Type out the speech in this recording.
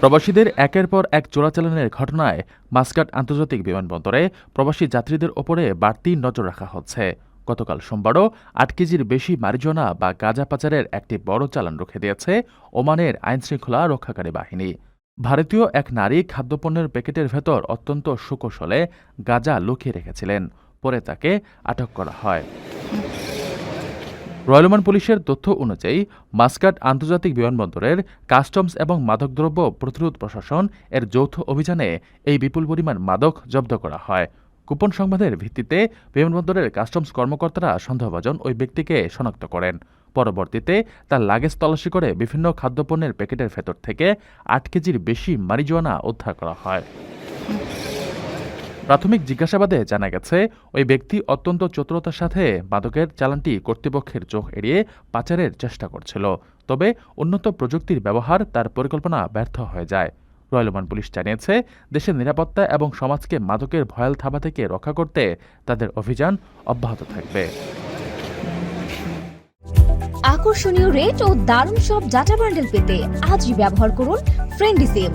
প্রবাসীদের একের পর এক চোরাচালানের ঘটনায় মাস্কাট আন্তর্জাতিক বিমানবন্দরে প্রবাসী যাত্রীদের ওপরে বাড়তি নজর রাখা হচ্ছে। গতকাল সোমবারও আট কেজির বেশি মারিজোনা বা গাঁজা পাচারের একটি বড় চালান রুখে দিয়েছে ওমানের আইনশৃঙ্খলা রক্ষাকারী বাহিনী। ভারতীয় এক নারী খাদ্যপণ্যের প্যাকেটের ভেতর অত্যন্ত সুকৌশলে গাঁজা লুকিয়ে রেখেছিলেন। পরে তাকে আটক করা হয়। রয়্যাল ওমান পুলিশের তথ্য অনুযায়ী, মাস্কাট আন্তর্জাতিক বিমানবন্দরের কাস্টমস এবং মাদকদ্রব্য প্রতিরোধ প্রশাসন এর যৌথ অভিযানে এই বিপুল পরিমাণ মাদক জব্দ করা হয়। গোপন সংবাদের ভিত্তিতে বিমানবন্দরের কাস্টমস কর্মকর্তারা সন্দেহভাজন ওই ব্যক্তিকে শনাক্ত করেন। পরবর্তীতে তার লাগেজ তল্লাশি করে বিভিন্ন খাদ্যপণ্যের প্যাকেটের ভেতর থেকে আট কেজির বেশি মারিজোয়ানা উদ্ধার করা হয়। প্রাথমিক জিজ্ঞাসাবাদে জানা গেছে, ওই ব্যক্তি অত্যন্ত চতুরতার সাথে মাদকের চালানটি কর্তৃপক্ষের চোখ এড়িয়ে পাচারের চেষ্টা করছিল। তবে উন্নত প্রযুক্তির ব্যবহার তার পরিকল্পনা ব্যর্থ হয়ে যায়। রয়্যাল ওমান পুলিশ জানিয়েছে, দেশের নিরাপত্তা এবং সমাজকে মাদকের ভয়াল থাবা থেকে রক্ষা করতে তাদের অভিযান অব্যাহত থাকবে। আকর্ষণীয় রেট ও দারুণ সব ডাটা বান্ডেল পেতে আজই ব্যবহার করুন ফ্রেন্ডি সিম